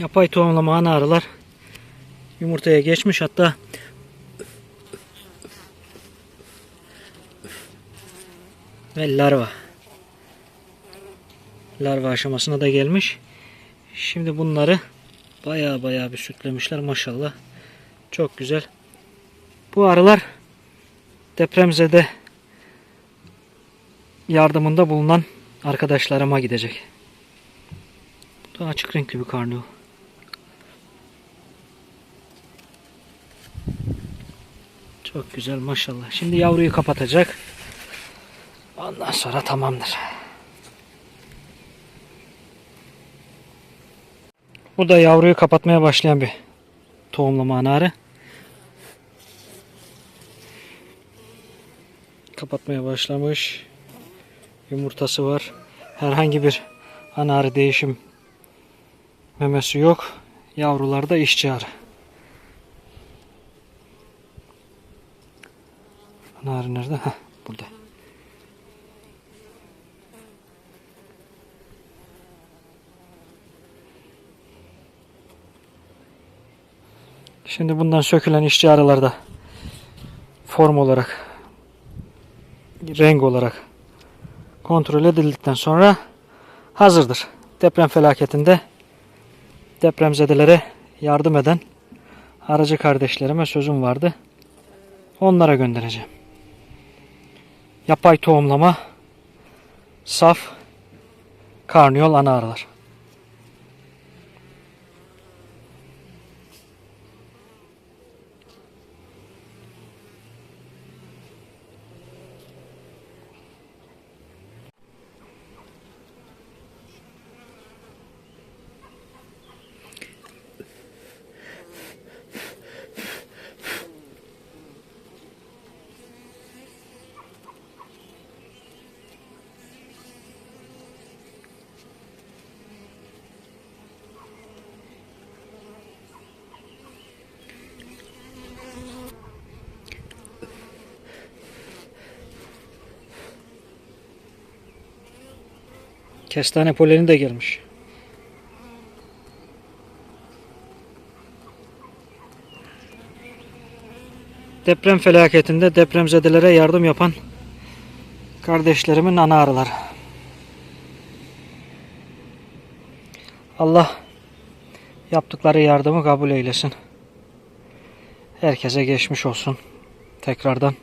Yapay tohumlama ana arılar yumurtaya geçmiş hatta ve larva larva aşamasına da gelmiş. Şimdi bunları baya baya bir sütlemişler maşallah. Çok güzel. Bu arılar depremzede yardımında bulunan arkadaşlarıma gidecek. Bu da açık renkli bir karnıyor. Çok güzel maşallah. Şimdi yavruyu kapatacak. Ondan sonra tamamdır. Bu da yavruyu kapatmaya başlayan bir tohumlama anarı. Kapatmaya başlamış. Yumurtası var. Herhangi bir anarı değişim memesi yok. Yavrular da işçi arı. Anarı nerede? Heh, burada. Şimdi bundan sökülen işçi arılarda form olarak renk olarak kontrol edildikten sonra hazırdır. Deprem felaketinde depremzedelere yardım eden aracı kardeşlerime sözüm vardı. Onlara göndereceğim. Yapay tohumlama saf karniyol ana. Kestane poleni de gelmiş. Deprem felaketinde depremzedelere yardım yapan kardeşlerimin ana arıları. Allah yaptıkları yardımı kabul eylesin. Herkese geçmiş olsun. Tekrardan.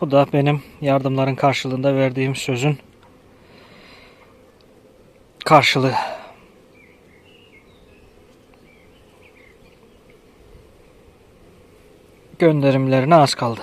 Bu da benim yardımların karşılığında verdiğim sözün karşılığı. Gönderimlerine az kaldı.